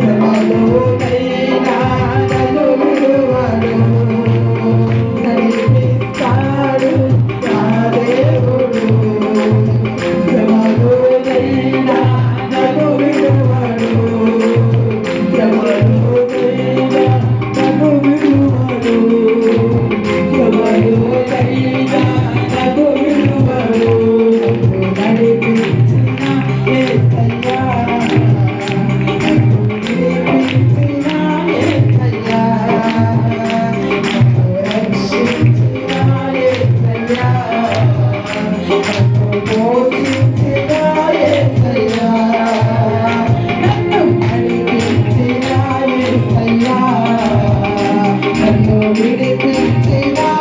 Trabalhou Take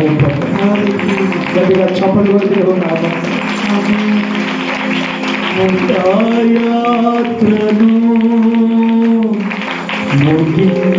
আমিন জাতিকার সফল হয়েছে এবং আমিন মুকিম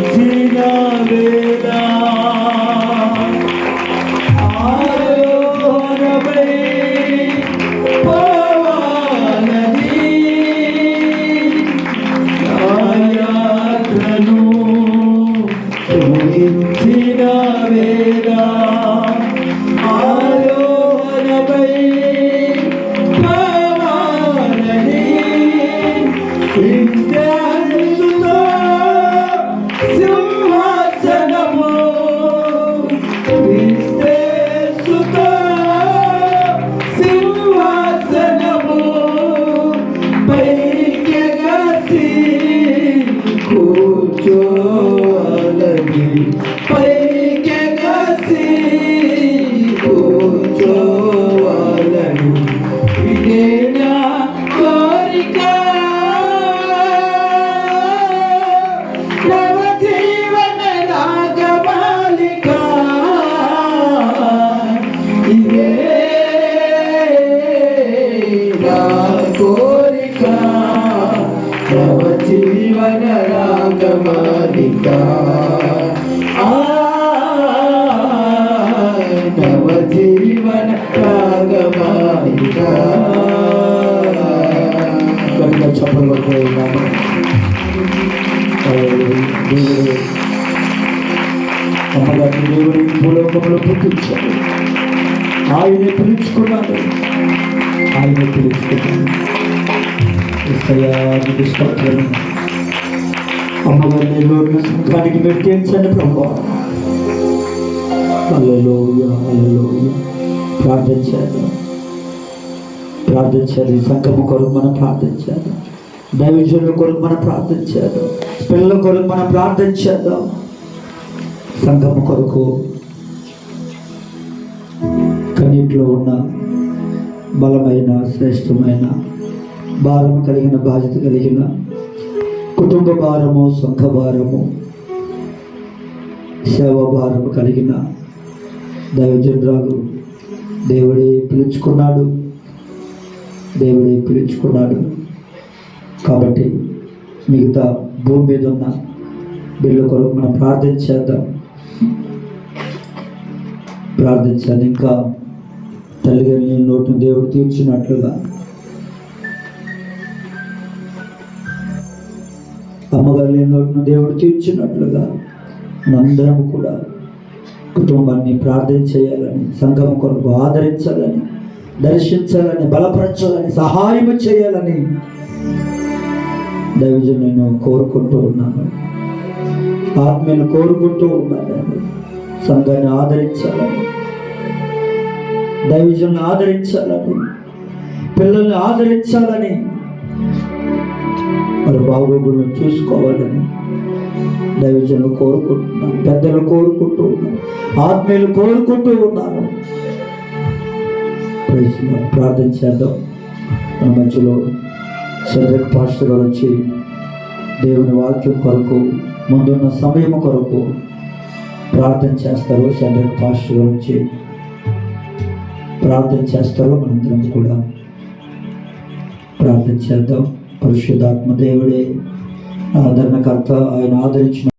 Allahu రాగమాలిక నవ జీవన రాగమాలిక. కనుక చెప్పలు దేవుడు. అమ్మగారిని దేవుడు భూలోకంలో పుట్టించాడు. ఆయనే పిలుచుకున్నాడు. ఆయనే పిలుచుకున్నాడు. స్తోత్రం. అమ్మగారిని లోటు సుఖానికి పెట్టించండి ప్రభు ప్రార్థించారు ప్రార్థించారు ఈ సంఘము కొరకు మనం ప్రార్థించారు దైవజనుల కొరకు మనం ప్రార్థించారు పిల్లల కొరకు మనం ప్రార్థించేద్దాం సంఘము కొరకు కన్నిట్లో ఉన్న బలమైన శ్రేష్టమైన భారం కలిగిన బాధ్యత కలిగిన కుటుంబ భారము సొంత భారము సేవా భారము కలిగిన దైవజనరాలు దేవుడే పిలుచుకున్నాడు. దేవుడే పిలుచుకున్నాడు. కాబట్టి మిగతా భూమి మీద ఉన్న బిల్లు కొరకు మనం ప్రార్థించేద్దాం ప్రార్థించాలి ఇంకా తల్లిగారి నోటును దేవుడు తీర్చినట్లుగా అమ్మగారి దేవుడు తీర్చినట్లుగా మనందరం కూడా కుటుంబాన్ని ప్రార్థన చేయాలని సంఘం కొరకు ఆదరించాలని దర్శించాలని బలపరచాలని సహాయం చేయాలని దైవజు నేను కోరుకుంటూ ఉన్నాను. ఆత్మీయను కోరుకుంటూ ఉన్నాను. సంఘాన్ని ఆదరించాలని దైవజుని ఆదరించాలని పిల్లల్ని ఆదరించాలని వారి బాగోగులను చూసుకోవాలని దైవజనులు కోరుకుంటున్నాను పెద్దలు కోరుకుంటూ ఉన్నారు ఆత్మీయులు కోరుకుంటూ ఉన్నారు. ప్రార్థన చేద్దాం. మన మధ్యలో చంద్రక్ పాస్టర్ గారు వచ్చి దేవుని వాక్యం కొరకు ముందున్న సమయం కొరకు ప్రార్థన చేస్తారు. చంద్రక్ పాస్టర్ గారు వచ్చి ప్రార్థన చేస్తారు. మనందరం కూడా ప్రార్థన చేద్దాం. పరిశుద్ధాత్మ దేవుడే ఆదరణకర్త ఆయన ఆదరించిన